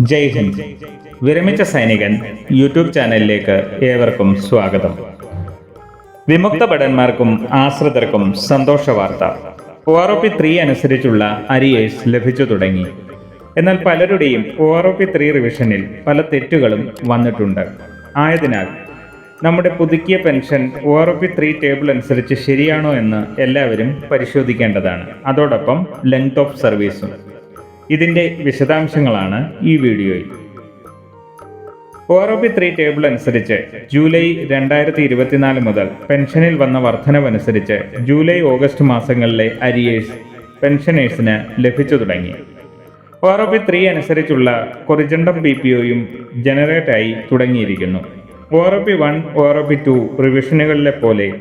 ജയ് ഹിന്ദ്. വിരമിച്ച സൈനികൻ യൂട്യൂബ് ചാനലിലേക്ക് ഏവർക്കും സ്വാഗതം. വിമുക്ത ഭടന്മാർക്കും ആശ്രിതർക്കും സന്തോഷ വാർത്ത. O R O P three അനുസരിച്ചുള്ള അരിയേഴ്സ് ലഭിച്ചു തുടങ്ങി. എന്നാൽ പലരുടെയും O R O P three റിവിഷനിൽ പല തെറ്റുകളും വന്നിട്ടുണ്ട്. ആയതിനാൽ നമ്മുടെ പുതുക്കിയ pension O R P three table അനുസരിച്ച് ശരിയാണോ എന്ന് എല്ലാവരും പരിശോധിക്കേണ്ടതാണ്. അതോടൊപ്പം ലെങ്ത് ഓഫ് സർവീസും ഇതിന്റെ വിശദാംശങ്ങളാണ് ഈ വീഡിയോയിൽ. O R O P three table അനുസരിച്ച് ജൂലൈ രണ്ടായിരത്തി ഇരുപത്തിനാല് മുതൽ പെൻഷനിൽ വന്ന വർധനവനുസരിച്ച് ജൂലൈ ഓഗസ്റ്റ് മാസങ്ങളിലെ അരിയേഴ്സ് പെൻഷനേഴ്സിന് ലഭിച്ചു തുടങ്ങി. O R O P three അനുസരിച്ചുള്ള കൊറിജണ്ടം ബി പി ഒയും ജനറേറ്റായി തുടങ്ങിയിരിക്കുന്നു. O R O P one O R O P two റിവിഷനുകളിലെ പോലെ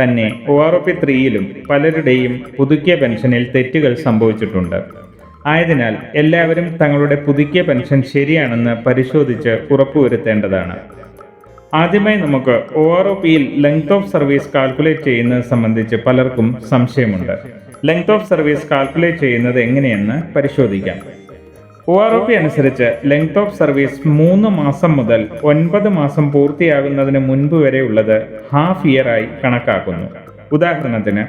തന്നെ ഒ ആർ ഒ പി ത്രീയിലും പലരുടെയും പുതുക്കിയ പെൻഷനിൽ തെറ്റുകൾ സംഭവിച്ചിട്ടുണ്ട്. ആയതിനാൽ എല്ലാവരും തങ്ങളുടെ പുതുക്കിയ പെൻഷൻ ശരിയാണെന്ന് പരിശോധിച്ച് ഉറപ്പുവരുത്തേണ്ടതാണ്. ആദ്യമായി നമുക്ക് ഒ ആർ ഒ പിയിൽ ലെങ്ത് ഓഫ് സർവീസ് കാൽക്കുലേറ്റ് ചെയ്യുന്നത് സംബന്ധിച്ച് പലർക്കും സംശയമുണ്ട്. ലെങ്ത് ഓഫ് സർവീസ് കാൽക്കുലേറ്റ് ചെയ്യുന്നത് എങ്ങനെയെന്ന് പരിശോധിക്കാം. ഒ ആർ ഒ പി അനുസരിച്ച് ലെങ്ത് ഓഫ് സർവീസ് മൂന്ന് മാസം മുതൽ ഒൻപത് മാസം പൂർത്തിയാകുന്നതിന് മുൻപ് വരെയുള്ളത് ഹാഫ് ഇയർ ആയി കണക്കാക്കുന്നു. ഉദാഹരണത്തിന്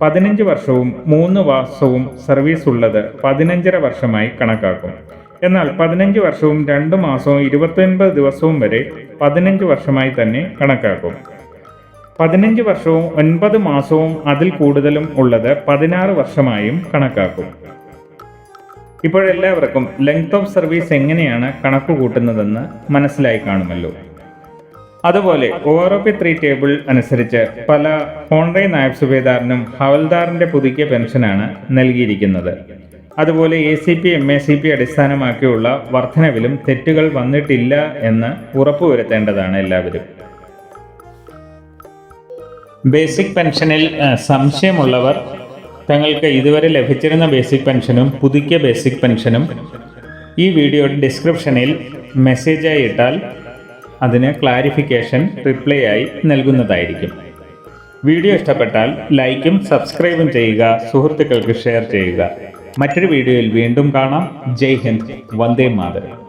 പതിനഞ്ച് വർഷവും മൂന്ന് മാസവും സർവീസ് ഉള്ളത് പതിനഞ്ചര വർഷമായി കണക്കാക്കും. എന്നാൽ പതിനഞ്ച് വർഷവും രണ്ട് മാസവും ഇരുപത്തൊൻപത് ദിവസവും വരെ പതിനഞ്ച് വർഷമായി തന്നെ കണക്കാക്കും. പതിനഞ്ച് വർഷവും ഒൻപത് മാസവും അതിൽ കൂടുതലും ഉള്ളത് പതിനാറ് വർഷമായും കണക്കാക്കും. ഇപ്പോഴെല്ലാവർക്കും ലെങ്ത് ഓഫ് സർവീസ് എങ്ങനെയാണ് കണക്ക് കൂട്ടുന്നതെന്ന് മനസ്സിലായി കാണുമല്ലോ. അതുപോലെ O R O P three table അനുസരിച്ച് പല ഓൺലൈൻ നായബ് സുബേദാറിനും ഹവൽദാറിന്റെ പുതുക്കിയ പെൻഷനാണ് നൽകിയിരിക്കുന്നത്. അതുപോലെ A C P M A C P അടിസ്ഥാനമാക്കിയുള്ള വർധനവിലും തെറ്റുകൾ വന്നിട്ടില്ല എന്ന് ഉറപ്പുവരുത്തേണ്ടതാണ് എല്ലാവരും. ബേസിക് പെൻഷനിൽ സംശയമുള്ളവർ തങ്ങൾക്ക് ഇതുവരെ ലഭിച്ചിരുന്ന ബേസിക് പെൻഷനും പുതുക്കിയ ബേസിക് പെൻഷനും ഈ വീഡിയോ ഡിസ്ക്രിപ്ഷനിൽ മെസ്സേജായി ഇട്ടാൽ അതിന് ക്ലാരിഫിക്കേഷൻ റിപ്ലൈ ആയി നൽകുന്നതായിരിക്കും. വീഡിയോ ഇഷ്ടപ്പെട്ടാൽ ലൈക്കും സബ്സ്ക്രൈബും ചെയ്യുക സുഹൃത്തുക്കൾക്ക് ഷെയർ ചെയ്യുക. മറ്റൊരു വീഡിയോയിൽ വീണ്ടും കാണാം. ജയ് ഹിന്ദ്. വന്ദേ മാതരം.